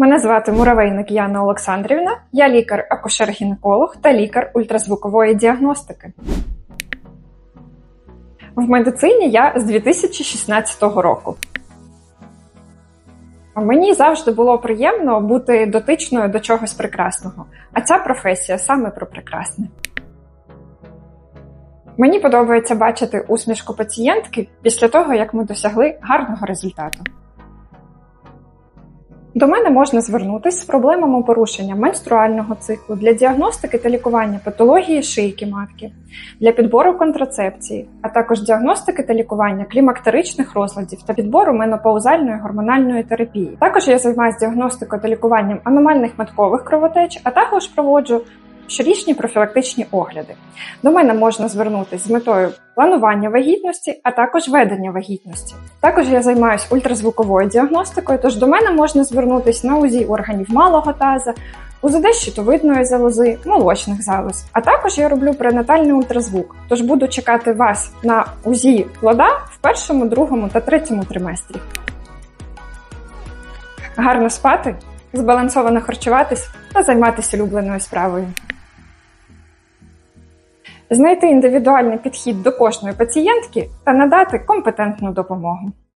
Мене звати Муравейник Яна Олександрівна. Я лікар-акушер-гінеколог та лікар ультразвукової діагностики. В медицині я з 2016 року. Мені завжди було приємно бути дотичною до чогось прекрасного, а ця професія саме про прекрасне. Мені подобається бачити усмішку пацієнтки після того, як ми досягли гарного результату. До мене можна звернутися з проблемами порушення менструального циклу для діагностики та лікування патології шийки матки, для підбору контрацепції, а також діагностики та лікування клімактеричних розладів та підбору менопаузальної гормональної терапії. Також я займаюся діагностикою та лікуванням аномальних маткових кровотеч, а також проводжу щорічні профілактичні огляди. До мене можна звернутися з метою планування вагітності, а також ведення вагітності. Також я займаюся ультразвуковою діагностикою, тож до мене можна звернутися на УЗІ органів малого таза, УЗД щитовидної залози, молочних залоз. А також я роблю пренатальний ультразвук, тож буду чекати вас на УЗІ плода в першому, другому та третьому триместрі. Гарно спати, збалансовано харчуватись та займатися улюбленою справою. Знайти індивідуальний підхід до кожної пацієнтки та надати компетентну допомогу.